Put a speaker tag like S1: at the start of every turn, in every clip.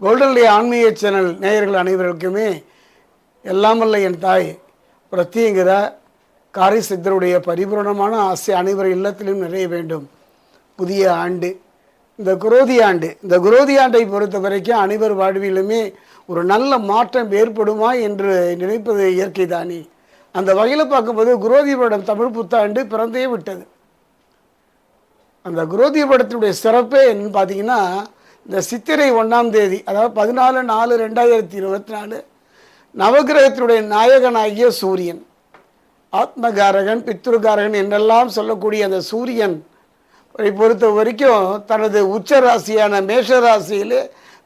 S1: கோல்டன்லி ஆன்மீக சேனல் நேயர்கள் அனைவருக்குமே எல்லாம் என் தாய். பிரத்திங்கிற காரி சித்தருடைய பரிபூரணமான ஆசை அனைவர் இல்லத்திலும் நிறைய வேண்டும். புதிய ஆண்டு இந்த குரோதி ஆண்டு இந்த குரோதி ஆண்டை பொறுத்த வரைக்கும் அனைவர் வாழ்விலுமே ஒரு நல்ல மாற்றம் ஏற்படுமா என்று நினைப்பது இயற்கை தானே. அந்த வகையில் பார்க்கும்போது குரோதி வருடம் தமிழ் புத்தாண்டு பிறந்தே விட்டது. அந்த குரோதி படத்தினுடைய சிறப்பே என்னன்னு பார்த்தீங்கன்னா இந்த சித்திரை ஒன்றாம் தேதி அதாவது பதினாலு நாலு ரெண்டாயிரத்தி இருபத்தி நாலு நவகிரகத்தினுடைய நாயகனாகிய சூரியன் ஆத்மகாரகன் பித்ருகாரகன் என்றெல்லாம் சொல்லக்கூடிய அந்த சூரியன் பொறுத்த வரைக்கும் தனது உச்ச ராசியான மேஷ ராசியிலே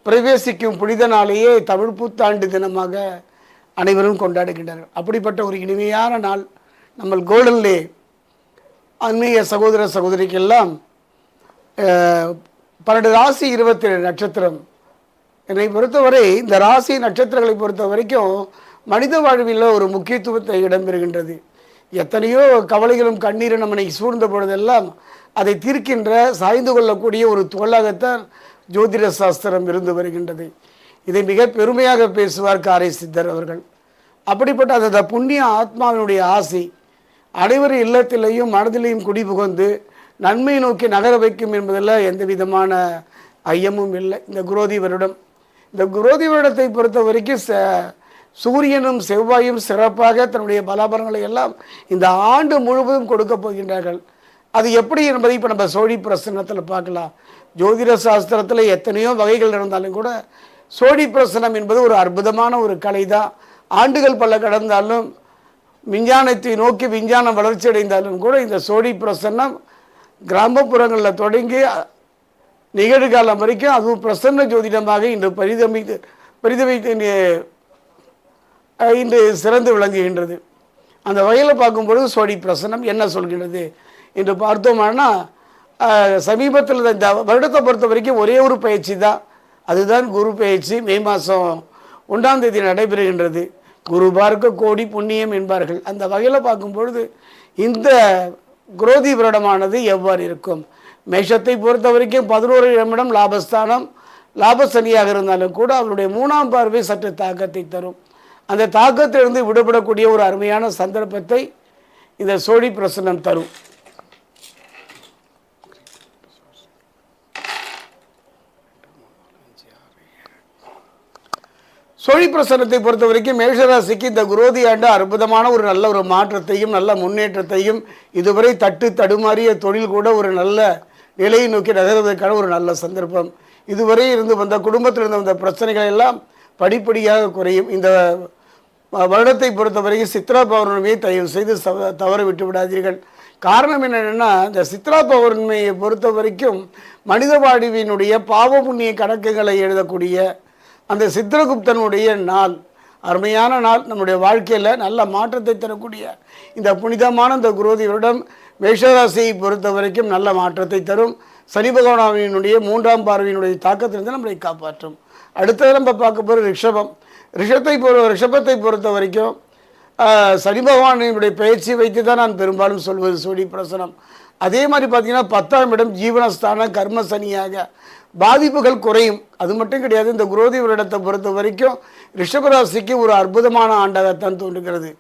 S1: பிரவேசிக்கும் புனித நாளையே தமிழ் புத்தாண்டு தினமாக அனைவரும் கொண்டாடுகின்றனர் அப்படிப்பட்ட ஒரு இனிமையான நாள் நம்ம கோல்டன்லே ஆன்மீக சகோதர சகோதரிக்கெல்லாம் பன்னெண்டு ராசி இருபத்தி ஏழு நட்சத்திரம். என்னை பொறுத்தவரை இந்த ராசி நட்சத்திரங்களை பொறுத்த வரைக்கும் மனித வாழ்வில் ஒரு முக்கியத்துவத்தை இடம்பெறுகின்றது. எத்தனையோ கவலைகளும் கண்ணீரும் நம்மனை சூழ்ந்த பொழுதெல்லாம் அதை தீர்க்கின்ற சாய்ந்து கொள்ளக்கூடிய ஒரு தோளாகத்தான் ஜோதிட சாஸ்திரம் இருந்து வருகின்றது. இதை மிக பெருமையாக பேசுவார் காரை சித்தர் அவர்கள். அப்படிப்பட்ட அந்த புண்ணிய ஆத்மாவினுடைய ஆசை அனைவரும் இல்லத்திலேயும் மனதிலையும் குடி புகுந்து நன்மை நோக்கி நகர வைக்கும் என்பதில் எந்த விதமான ஐயமும் இல்லை. இந்த குரோதி வருடம். இந்த குரோதி வருடத்தை பொறுத்த வரைக்கும் ச சூரியனும் செவ்வாயும் சிறப்பாக தன்னுடைய பலாபலங்களை எல்லாம் இந்த ஆண்டு முழுவதும் கொடுக்க போகின்றார்கள். அது எப்படி என்பதை இப்போ நம்ம சோழி பிரசன்னத்தில் பார்க்கலாம். ஜோதிட சாஸ்திரத்தில் எத்தனையோ வகைகள் இருந்தாலும் கூட சோழி பிரசனம் என்பது ஒரு அற்புதமான ஒரு கலை தான் ஆண்டுகள் பல கடந்தாலும் விஞ்ஞானத்தை நோக்கி விஞ்ஞானம் வளர்ச்சி அடைந்தாலும் கூட இந்த சோழி பிரசன்னம் கிராமப்புறங்களில் தொடங்கி நிகழ்காலம் வரைக்கும் அதுவும் பிரசன்ன ஜோதிடமாக இன்று பரிதமித்து பரிதமித்து இன்று சிறந்து விளங்குகின்றது. அந்த வகையில் பார்க்கும்பொழுது சோடி பிரசன்னம் என்ன சொல்கிறது என்று பார்த்தோம்னா சமீபத்தில் இந்த வருடத்தை பொறுத்த வரைக்கும் ஒரே ஒரு பயிற்சி தான். அதுதான் குரு பயிற்சி. மே மாதம் ஒன்றாம் தேதி நடைபெறுகின்றது. குரு பார்க்க கோடி புண்ணியம் என்பார்கள். அந்த வகையில் பார்க்கும்பொழுது இந்த குரோதி வருடமானது எவ்வாறு இருக்கும்? மேஷத்தை பொறுத்த வரைக்கும் பதினோரு நிமிடம் லாபஸ்தானம் லாபசனியாக இருந்தாலும் கூட அவருடைய மூணாம் பார்வை சற்று தாக்கத்தை தரும். அந்த தாக்கத்திலிருந்து விடுபடக்கூடிய ஒரு அருமையான சந்தர்ப்பத்தை இந்த சோழி பிரசனம் தரும். சொழி பிரசனத்தை பொறுத்த வரைக்கும் மேஷராசிக்கு இந்த குரோதி ஆண்டு அற்புதமான ஒரு நல்ல ஒரு மாற்றத்தையும் நல்ல முன்னேற்றத்தையும் இதுவரை தட்டு தடுமாறிய தொழில் கூட ஒரு நல்ல நிலையை நோக்கி நகர்வதற்கான ஒரு நல்ல சந்தர்ப்பம். இதுவரை இருந்து வந்த குடும்பத்தில் இருந்து வந்த பிரச்சனைகள் எல்லாம் படிப்படியாக குறையும். இந்த வருடத்தை பொறுத்தவரைக்கும் சித்ரா பௌர்ணமியை தயவு செய்து தவற விட்டு விடாதீர்கள். காரணம் என்னென்னா இந்த சித்ரா பௌர்ணமியை பொறுத்த வரைக்கும் மனித வாழ்வினுடைய பாவ புண்ணிய கணக்குகளை எழுதக்கூடிய அந்த சித்திரகுப்தனுடைய நாள் அருமையான நாள் நம்முடைய வாழ்க்கையில் நல்ல மாற்றத்தை தரக்கூடிய இந்த புனிதமான இந்த குரோதி வருடம் மேஷராசியை பொறுத்த வரைக்கும் நல்ல மாற்றத்தை தரும். சனி பகவானாவினுடைய மூன்றாம் பார்வையினுடைய தாக்கத்திலிருந்து நம்மளை காப்பாற்றும். அடுத்தது நம்ம பார்க்க போகிற ரிஷபம். ரிஷத்தை பொறு ரிஷபத்தை பொறுத்த வரைக்கும் சனி பகவானினுடைய பயிற்சி வைத்து தான் நான் பெரும்பாலும் சொல்வது சூடி பிரசனம். அதே மாதிரி பார்த்திங்கன்னா பத்தாம் இடம் ஜீவனஸ்தான கர்ம சனியாக. பாதிப்புகள் குறையும். அது மட்டும் கிடையாது இந்த குரோதி வருடத்தை பொறுத்த வரைக்கும் ரிஷபராசிக்கு ஒரு அற்புதமான ஆண்டாகத்தான் தோன்றுகிறது.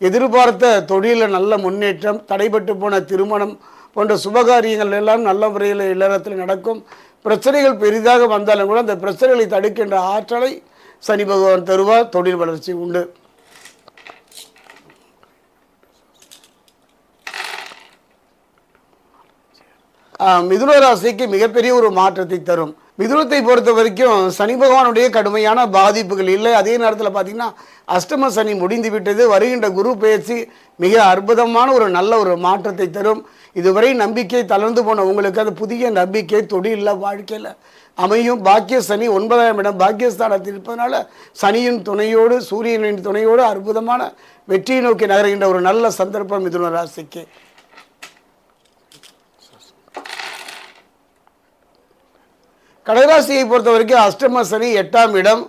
S1: எதிர்பார்த்த தொழிலில் நல்ல முன்னேற்றம் தடைபட்டு போன திருமணம் போன்ற சுபகாரியங்கள் எல்லாம் நல்ல முறையில் இல்லறத்தில் நடக்கும். பிரச்சனைகள் பெரிதாக வந்தாலும் கூட அந்த பிரச்சனைகளை தடுக்கின்ற ஆற்றலை சனி பகவான் தருவார் தொழில் வளர்ச்சி உண்டு. மிதுன ராசிக்கு மிகப்பெரிய ஒரு மாற்றத்தை தரும். மிதுனத்தை பொறுத்த வரைக்கும் சனி பகவானுடைய கடுமையான பாதிப்புகள் இல்லை. அதே நேரத்தில் பார்த்தீங்கன்னா அஷ்டம சனி முடிந்து விட்டது வருகின்ற குரு பயிற்சி மிக அற்புதமான ஒரு நல்ல ஒரு மாற்றத்தை தரும். இதுவரை நம்பிக்கை தளர்ந்து போன உங்களுக்கு அது புதிய நம்பிக்கை தொழிலில் வாழ்க்கையில் அமையும். பாக்கிய சனி ஒன்பதாம் இடம் பாக்கியஸ்தானத்தில் இருப்பதனால சனியின் துணையோடு சூரியனின் துணையோடு அற்புதமான வெற்றியை நோக்கி நகர்கின்ற ஒரு நல்ல சந்தர்ப்பம் மிதுன ராசிக்கு. கடகராசியை பொறுத்த வரைக்கும் அஷ்டம சனி எட்டாம் இடம்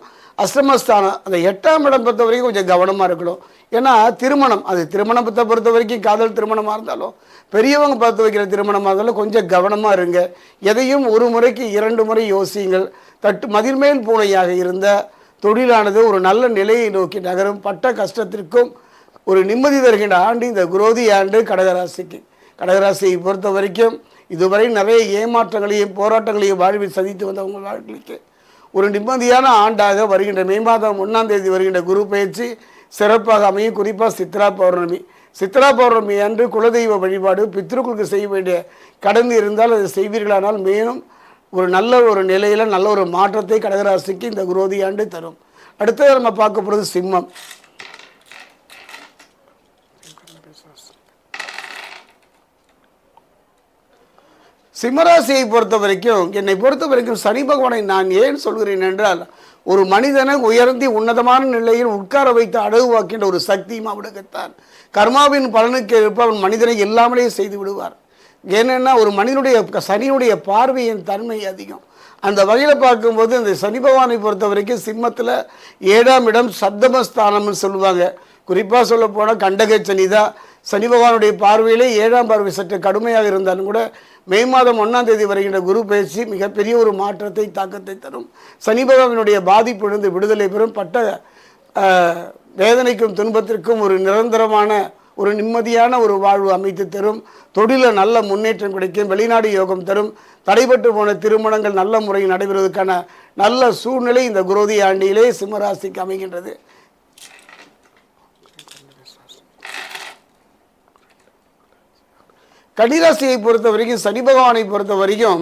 S1: அஷ்டமஸ்தானம். அந்த எட்டாம் இடம் பொறுத்த வரைக்கும் கொஞ்சம் கவனமாக இருக்கணும். ஏன்னா திருமணம். அது திருமணத்தை பொறுத்த வரைக்கும் காதல் திருமணமாக இருந்தாலும் பெரியவங்க பார்த்து வைக்கிற திருமணமாக இருந்தாலும் கொஞ்சம் கவனமாக இருங்க. எதையும் ஒரு முறைக்கு இரண்டு முறை யோசியுங்கள். தட்டு மதிர்மேல் பூனையாக இருந்த தொழிலானது ஒரு நல்ல நிலையை நோக்கி நகரும். பட்ட கஷ்டத்திற்கும் ஒரு நிம்மதி தருகின்ற ஆண்டு இந்த குரோதி ஆண்டு கடகராசிக்கு. கடகராசியை பொறுத்த வரைக்கும் இதுவரை நிறைய ஏமாற்றங்களையும் போராட்டங்களையும் வாழ்வில் சந்தித்து வந்த உங்கள் வாழ்க்கைக்கு ஒரு நிம்மதியான ஆண்டாக வருகின்ற மே மாதம் ஒன்றாம் தேதி வருகின்ற குரு பயிற்சி சிறப்பாக அமையும். குறிப்பாக சித்ரா பௌர்ணமி. சித்ரா பௌர்ணமி அன்று குலதெய்வ வழிபாடு பித்ருக்களுக்கு செய்ய வேண்டிய கடந்து இருந்தால் அதை செய்வீர்களானால் மேலும் ஒரு நல்ல ஒரு நிலையில் நல்ல ஒரு மாற்றத்தை கடகராசிக்கு இந்த குரோதி ஆண்டு தரும். அடுத்தது நம்ம பார்க்க போகிறது சிம்மம். சிம்மராசியை பொறுத்த வரைக்கும் என்னை பொறுத்த வரைக்கும் சனி பகவானை நான் ஏன் சொல்கிறேன் என்றால் ஒரு மனிதனை உயர்ந்தி உன்னதமான நிலையில் உட்கார வைத்து அடகு வாக்கின்ற ஒரு சக்தியும் அவனுக்குத்தான். கர்மாவின் பலனுக்கு ஏற்ப அவன் மனிதனை எல்லாமலேயே செய்து விடுவார். ஏனென்னா ஒரு மனிதனுடைய சனியுடைய பார்வையின் தன்மை அதிகம். அந்த வகையில் பார்க்கும்போது இந்த சனி பகவானை பொறுத்த வரைக்கும் சிம்மத்தில் ஏழாம் இடம் சப்தமஸ்தானம்னு சொல்லுவாங்க. குறிப்பாக சொல்ல போனால் கண்டக சனி தான் சனி பகவானுடைய பார்வையிலே ஏழாம் பார்வை சற்று கடுமையாக இருந்தாலும் கூட மே மாதம் ஒன்றாம் தேதி வருகின்ற குரு பயிற்சி மிகப்பெரிய ஒரு மாற்றத்தை தாக்கத்தை தரும். சனி பகவானுடைய பாதிப்பிலிருந்து விடுதலை பெறும். பட்ட வேதனைக்கும் துன்பத்திற்கும் ஒரு நிரந்தரமான ஒரு நிம்மதியான ஒரு வாழ்வு அமைத்து தரும். தொழிலில் நல்ல முன்னேற்றம் கிடைக்கும். வெளிநாடு யோகம் தரும். தடைபட்டு போன திருமணங்கள் நல்ல முறையில் நடைபெறுவதற்கான நல்ல சூழ்நிலை இந்த குரோதி ஆண்டியிலே சிம்மராசிக்கு அமைகின்றது. கன்னிராசியை பொறுத்த வரைக்கும் சனி பகவானை பொறுத்த வரைக்கும்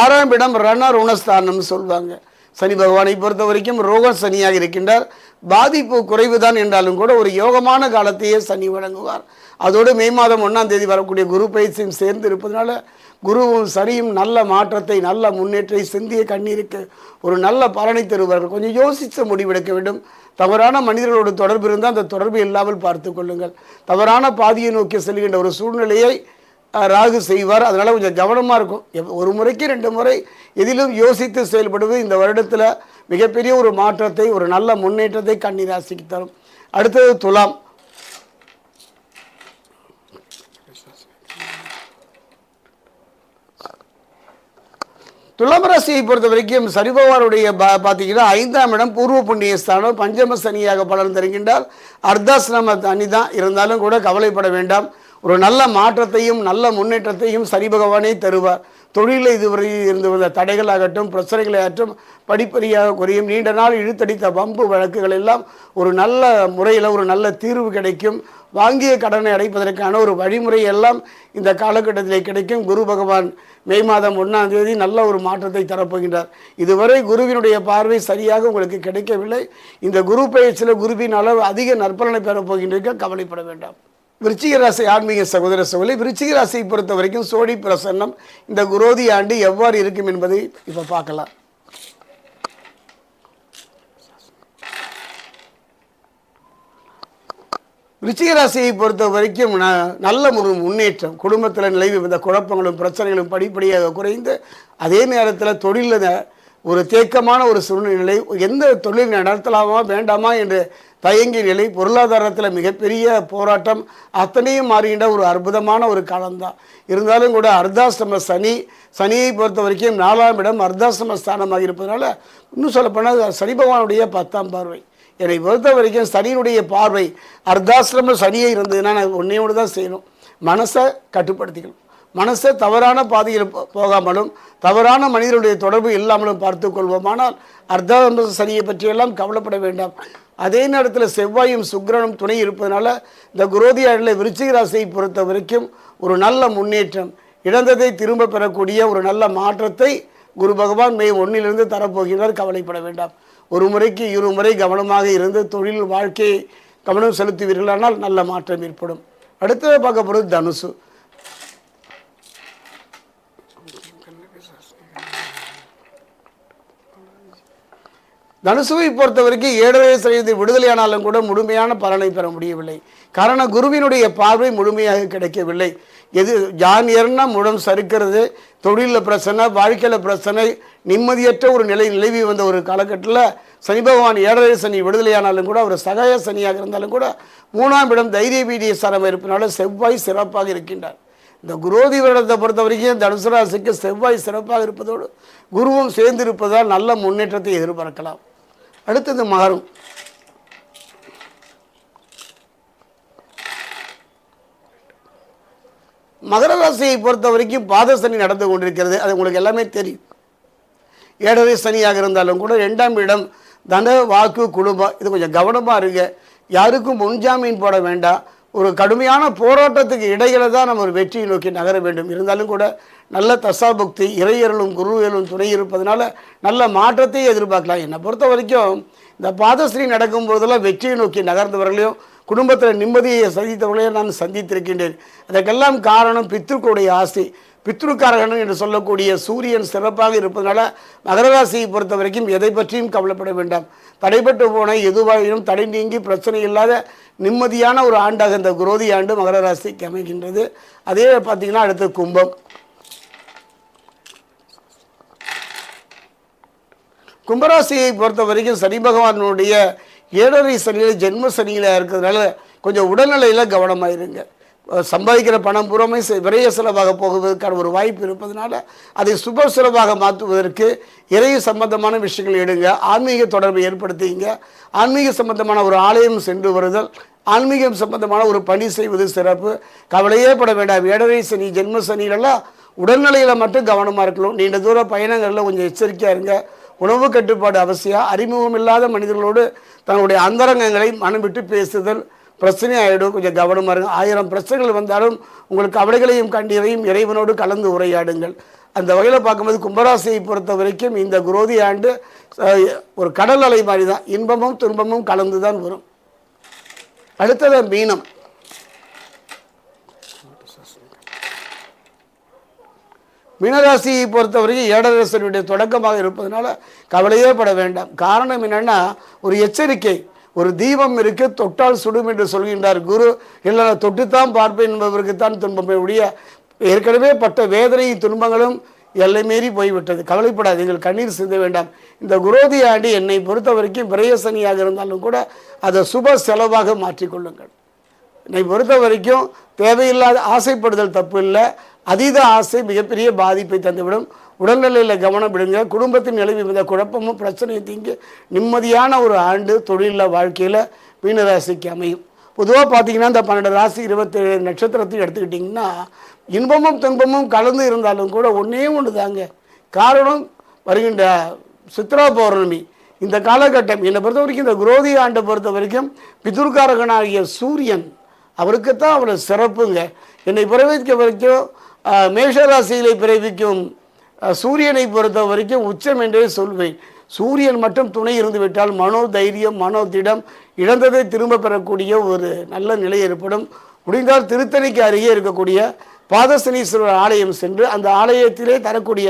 S1: ஆறாம் இடம் ரண ருணஸ்தானம்னு சொல்லுவாங்க சனி பகவானை பொறுத்த வரைக்கும் ரோக சனியாக இருக்கின்றார். பாதிப்பு குறைவு தான் என்றாலும் கூட ஒரு யோகமான காலத்தையே சனி வழங்குவார். அதோடு மே மாதம் ஒன்றாம் தேதி வரக்கூடிய குரு பயிற்சியும் சேர்ந்து இருப்பதனால குருவும் சரியும் நல்ல மாற்றத்தை நல்ல முன்னேற்றை சிந்திய கண்ணீருக்கு ஒரு நல்ல பலனை தருவார்கள். கொஞ்சம் யோசித்து முடிவெடுக்க வேண்டும். தவறான மனிதர்களோடு தொடர்பு இருந்தால் அந்த தொடர்பு இல்லாமல் பார்த்து கொள்ளுங்கள். தவறான பாதியை நோக்கி செல்கின்ற ஒரு சூழ்நிலையை ராகு செய்வார். அதனால் கொஞ்சம் கவனமாக இருக்கும். ஒரு முறைக்கு ரெண்டு முறை எதிலும் யோசித்து செயல்படுவது இந்த வருடத்தில் மிகப்பெரிய ஒரு மாற்றத்தை ஒரு நல்ல முன்னேற்றத்தை கன்னிராசிக்கு தரும். அடுத்தது துலாம். துலாம் ராசியை பொறுத்த வரைக்கும் சரிபவாருடைய பா பார்த்தீங்கன்னா ஐந்தாம் இடம் பூர்வ புண்ணிய ஸ்தானம். பஞ்சம சனியாக பலன் தருகின்றால் அர்த்தாசிரம அணி தான் இருந்தாலும் கூட கவலைப்பட வேண்டாம். ஒரு நல்ல மாற்றத்தையும் நல்ல முன்னேற்றத்தையும் சரி பகவானே தருவார். தொழிலில் இதுவரை இருந்து வந்த தடைகளாகட்டும் பிரச்சனைகளை ஆற்றும் படிப்படியாக குறையும். நீண்ட நாள் இழுத்தடித்த வம்பு வழக்குகள் எல்லாம் ஒரு நல்ல முறையில் ஒரு நல்ல தீர்வு கிடைக்கும். வாங்கிய கடனை அடைப்பதற்கான ஒரு வழிமுறை எல்லாம் இந்த காலகட்டத்தில் கிடைக்கும். குரு பகவான் மே மாதம் ஒன்றாம் தேதி நல்ல ஒரு மாற்றத்தை தரப்போகின்றார். இதுவரை குருவினுடைய பார்வை சரியாக உங்களுக்கு கிடைக்கவில்லை. இந்த குரு பயிற்சியில் குருவின் அளவு அதிக நற்பலனை பெறப் கவலைப்பட வேண்டாம். விருச்சிக ராசி ஆன்மீக சகோதர சகோதரி விருச்சிக ராசியை பொறுத்த வரைக்கும் சோடி பிரசன்னம் இந்த குரோதி ஆண்டு எவ்வாறு இருக்கும் என்பதை இப்போ பார்க்கலாம். விருச்சிக ராசியை பொறுத்த வரைக்கும் ந- நல்ல ஒரு முன்னேற்றம். குடும்பத்தில் நிலவி வந்த குழப்பங்களும் பிரச்சனைகளும் படிப்படியாக குறைந்து அதே நேரத்தில் தொழிலில் ஒரு தேக்கமான ஒரு சூழ்நிலை எந்த தொழில் நடத்தலாமா வேண்டாமா என்று தயங்கிய நிலை பொருளாதாரத்தில் மிகப்பெரிய போராட்டம் அத்தனையும் மாறுகின்ற ஒரு அற்புதமான ஒரு காலம்தான். இருந்தாலும் கூட அர்த்தாசிரம சனி சனியை பொறுத்த வரைக்கும் நாலாம் இடம் அர்த்தாசிரம ஸ்தானமாக இருப்பதனால இன்னும் சொல்லப்போனால் சனி பகவானுடைய பத்தாம் பார்வை. என்னை பொறுத்த வரைக்கும் சனியினுடைய பார்வை அர்த்தாசிரம சனியே இருந்ததுன்னா நான் ஒன்றையோடு தான் செய்யணும். மனசை கட்டுப்படுத்திக்கணும். மனசை தவறான பாதையில் போகாமலும் தவறான மனிதனுடைய தொடர்பு இல்லாமலும் பார்த்து கொள்வோமானால் அர்த்தாசிரம சனியை பற்றியெல்லாம் கவலைப்பட வேண்டாம். அதே நேரத்தில் செவ்வாயும் சுக்கிரனும் துணை இருப்பதனால இந்த குரோதியாடில் விருச்சிக ராசியை பொறுத்த வரைக்கும் ஒரு நல்ல முன்னேற்றம் இழந்ததை திரும்ப பெறக்கூடிய ஒரு நல்ல மாற்றத்தை குரு பகவான் மே ஒன்னிலிருந்து தரப்போகிறார். கவலைப்பட வேண்டாம். ஒரு முறைக்கு இரு முறை கவனமாக இருந்து தொழில் வாழ்க்கையை கவனம் செலுத்துவீர்களானால் நல்ல மாற்றம் ஏற்படும். அடுத்தது பார்க்க போகிறது தனுசு. தனுசுவை பொறுத்த வரைக்கும் ஏழரை சதவீத விடுதலையானாலும் கூட முழுமையான பலனை பெற முடியவில்லை. காரணம் குருவினுடைய பார்வை முழுமையாக கிடைக்கவில்லை. எது ஜானியர்னா முழம் முடம் சறுக்கிறது தொழிலில் பிரச்சனை வாழ்க்கையில் பிரச்சனை நிம்மதியற்ற ஒரு நிலை நிலவி வந்த ஒரு காலகட்டத்தில் சனி பகவான் ஏழரை சனி விடுதலையானாலும் கூட அவர் சகாய சனியாக இருந்தாலும் கூட மூணாம் இடம் தைரிய வீடிய சரம் இருப்பினால செவ்வாய் சிறப்பாக இருக்கின்றார். இந்த குரோதி வருடத்தை பொறுத்த வரைக்கும் தனுசு ராசிக்கு செவ்வாய் சிறப்பாக இருப்பதோடு குருவும் சேர்ந்து இருப்பதால் நல்ல முன்னேற்றத்தை எதிர்பார்க்கலாம். அடுத்தது மாறும் மகர ராசியை பொறுத்த வரைக்கும் பாதசனி நடந்து கொண்டிருக்கிறது. அது உங்களுக்கு எல்லாமே தெரியும். ஏழரை சனியாக இருந்தாலும் கூட ரெண்டாம் இடம் தன வாக்கு குடும்பம். இது கொஞ்சம் கவனமாக இருங்க. யாருக்கும் முன்ஜாமீன் போட வேண்டாம். ஒரு கடுமையான போராட்டத்துக்கு இடையில தான் நம்ம ஒரு வெற்றியை நோக்கி நகர வேண்டும். இருந்தாலும் கூட நல்ல தசாபக்தி இறையர்களும் குருவியலும் துணை இருப்பதனால நல்ல மாற்றத்தையும் எதிர்பார்க்கலாம். என்னை பொறுத்த வரைக்கும் இந்த பாதஸ்ரீ நடக்கும் போதெல்லாம் வெற்றியை நோக்கி நகர்ந்தவர்களையும் குடும்பத்தில் நிம்மதியை சந்தித்தவர்களையும் நான் சந்தித்திருக்கின்றேன். அதற்கெல்லாம் காரணம் பித்திருக்குடைய ஆசை பித்ருக்காரகன் என்று சொல்லக்கூடிய சூரியன் சிறப்பாக இருப்பதனால மகரராசியை பொறுத்த வரைக்கும் எதை பற்றியும் கவலைப்பட வேண்டாம். தடைப்பட்டு போன எதுவாயினும் தடை நீங்கி பிரச்சனை இல்லாத நிம்மதியான ஒரு ஆண்டாக இந்த குரோதி ஆண்டு மகர ராசிக்கு அமைகின்றது. அதே பார்த்திங்கன்னா அடுத்து கும்பம். கும்பராசியை பொறுத்த வரைக்கும் சனி பகவானுடைய ஏழரை சனியில் ஜென்ம சனியில் இருக்கிறதுனால கொஞ்சம் உடல்நிலையில் கவனமாக இருங்க. சம்பாதிக்கிற பணம் புறமே செ- விரைய செலவாக போகுவதற்கான ஒரு வாய்ப்பு இருப்பதனால அதை சுப செலவாக மாற்றுவதற்கு இறைய சம்பந்தமான விஷயங்கள் எடுங்க ஆன்மீக தொடர்பை ஏற்படுத்திங்க. ஆன்மீக சம்பந்தமான ஒரு ஆலயம் சென்று வருதல் ஆன்மீகம் சம்பந்தமான ஒரு பணி செய்வது சிறப்பு. கவலையே பட வேண்டாம் ஏழரை சனி ஜென்ம சனியிலெல்லாம் உடல்நிலையில் மட்டும் கவனமாக இருக்கணும். நீண்ட தூர பயணங்களில் கொஞ்சம் எச்சரிக்கையாக இருங்க. உணவு கட்டுப்பாடு அவசியம் அறிமுகம் இல்லாத மனிதர்களோடு தங்களுடைய அந்தரங்கங்களை மனம் விட்டு பேசுதல் பிரச்சனை ஆகிடும் கொஞ்சம் கவனமாக இருங்க. ஆயிரம் பிரச்சனைகள் வந்தாலும் உங்களுக்கு கவலைகளையும் கண்ணீரையும் இறைவனோடு கலந்து உரையாடுங்கள். அந்த வகையில் பார்க்கும்போது கும்பராசியை பொறுத்த வரைக்கும் இந்த குரோதி ஆண்டு ஒரு கடல் அலை மாதிரி தான். இன்பமும் துன்பமும் கலந்து தான் வரும். அடுத்தது மீனம். மீனராசியை பொறுத்தவரைக்கும் ஏடரசனுடைய தொடக்கமாக இருப்பதனால கவலையே பட வேண்டாம். காரணம் என்னென்னா ஒரு எச்சரிக்கை. ஒரு தீபம் இருக்கு தொட்டால் சுடும் என்று சொல்கின்றார் குரு. இல்லை தொட்டுத்தான் பார்ப்பேன் என்பவருக்குத்தான் துன்பமே உடைய ஏற்கனவே பட்ட வேதனையும் துன்பங்களும் எல்லை மீறி போய்விட்டது. கவலைப்படாதீர்கள் கண்ணீர் சிந்த வேண்டாம். இந்த குரோதி ஆண்டு என்னை பொறுத்த வரைக்கும் பிரயசனியாக இருந்தாலும் கூட அதை சுப செலவாக மாற்றிக்கொள்ளுங்கள். என்னை பொறுத்த வரைக்கும் தேவையில்லாத ஆசைப்படுதல் தப்பு இல்லை. அதீத ஆசை மிகப்பெரிய பாதிப்பை தந்துவிடும். உடல்நிலையில் கவனம் விடுங்க. குடும்பத்தின் நிலவி இந்த குழப்பமும் பிரச்சனையும் தீங்கி நிம்மதியான ஒரு ஆண்டு தொழிலில் வாழ்க்கையில் மீனராசிக்கு அமையும். பொதுவாக பார்த்தீங்கன்னா இந்த பன்னெண்டு ராசி இருபத்தேழு நட்சத்திரத்தையும் எடுத்துக்கிட்டிங்கன்னா இன்பமும் துன்பமும் கலந்து இருந்தாலும் கூட ஒன்றே ஒன்று தாங்க. காரணம் வருகின்ற சித்ரா பௌர்ணமி. இந்த காலகட்டம் என்னை பொறுத்த வரைக்கும் இந்த குரோதி ஆண்டை பொறுத்த வரைக்கும் பிதுர்காரகனாகிய சூரியன் அவருக்குத்தான் அவ்வளோ சிறப்புங்க. என்னை பிறவிக்க வரைக்கும் மேஷராசியிலே பிறவிக்கும் சூரியனை பொறுத்த வரைக்கும் உச்சம் என்றே சொல்வேன். சூரியன் மட்டும் துணை இருந்துவிட்டால் மனோ தைரியம் மனோ திடம் இழந்ததை திரும்ப பெறக்கூடிய ஒரு நல்ல நிலை ஏற்படும். முடிந்தால் திருத்தணிக்கு அருகே இருக்கக்கூடிய பாதசனீஸ்வரர் ஆலயம் சென்று அந்த ஆலயத்திலே தரக்கூடிய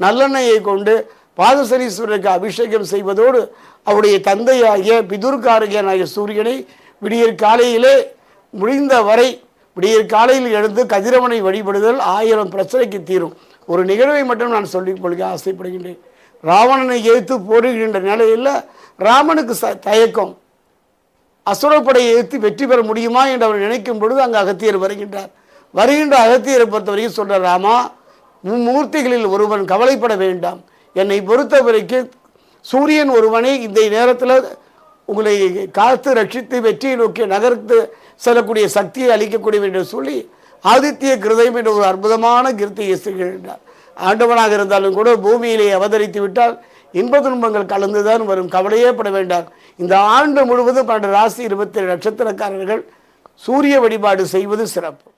S1: நல்லெண்ணெயை கொண்டு பாதசனீஸ்வரருக்கு அபிஷேகம் செய்வதோடு அவருடைய தந்தையாகிய பிதுர்காரகியனாகிய சூரியனை விடியற் காலையிலே முடிந்த வரை விடியற் காலையில் எழுந்து கதிரவனை வழிபடுதல் ஆயிரம் பிரச்சனைக்கு தீரும். ஒரு நிகழ்வை மட்டும் நான் சொல்லிக் கொள்க ஆசைப்படுகின்றேன். ராவணனை எதிர்த்து போடுகின்ற நிலையில் ராமனுக்கு ச தயக்கம். அசுரப்படையை எதிர்த்து வெற்றி பெற முடியுமா என்று அவர் நினைக்கும் பொழுது அங்கு அகத்தியர் வருகின்றார். வருகின்ற அகத்தியரை பொறுத்தவரைக்கும் சொல்கிற ராமா மும்மூர்த்திகளில் ஒருவன் கவலைப்பட வேண்டாம். என்னை பொறுத்த வரைக்கும் சூரியன் ஒருவனை இந்த நேரத்தில் உங்களை காத்து ரட்சித்து வெற்றியை நோக்கி நகர்த்து செல்லக்கூடிய சக்தியை அளிக்கக்கூடிய என்று சொல்லி ஆதித்ய கிருதயம் என்ற ஒரு அற்புதமான கீர்த்தியை செய்கின்றார் ஆண்டவனாக இருந்தாலும் கூட பூமியிலே அவதரித்து விட்டால் இன்ப துன்பங்கள் கலந்துதான் வரும். கவலையே பட வேண்டாம். இந்த ஆண்டு முழுவதும் பன்னெண்டு ராசி இருபத்தேழு நட்சத்திரக்காரர்கள் சூரிய வழிபாடு செய்வது சிறப்பு.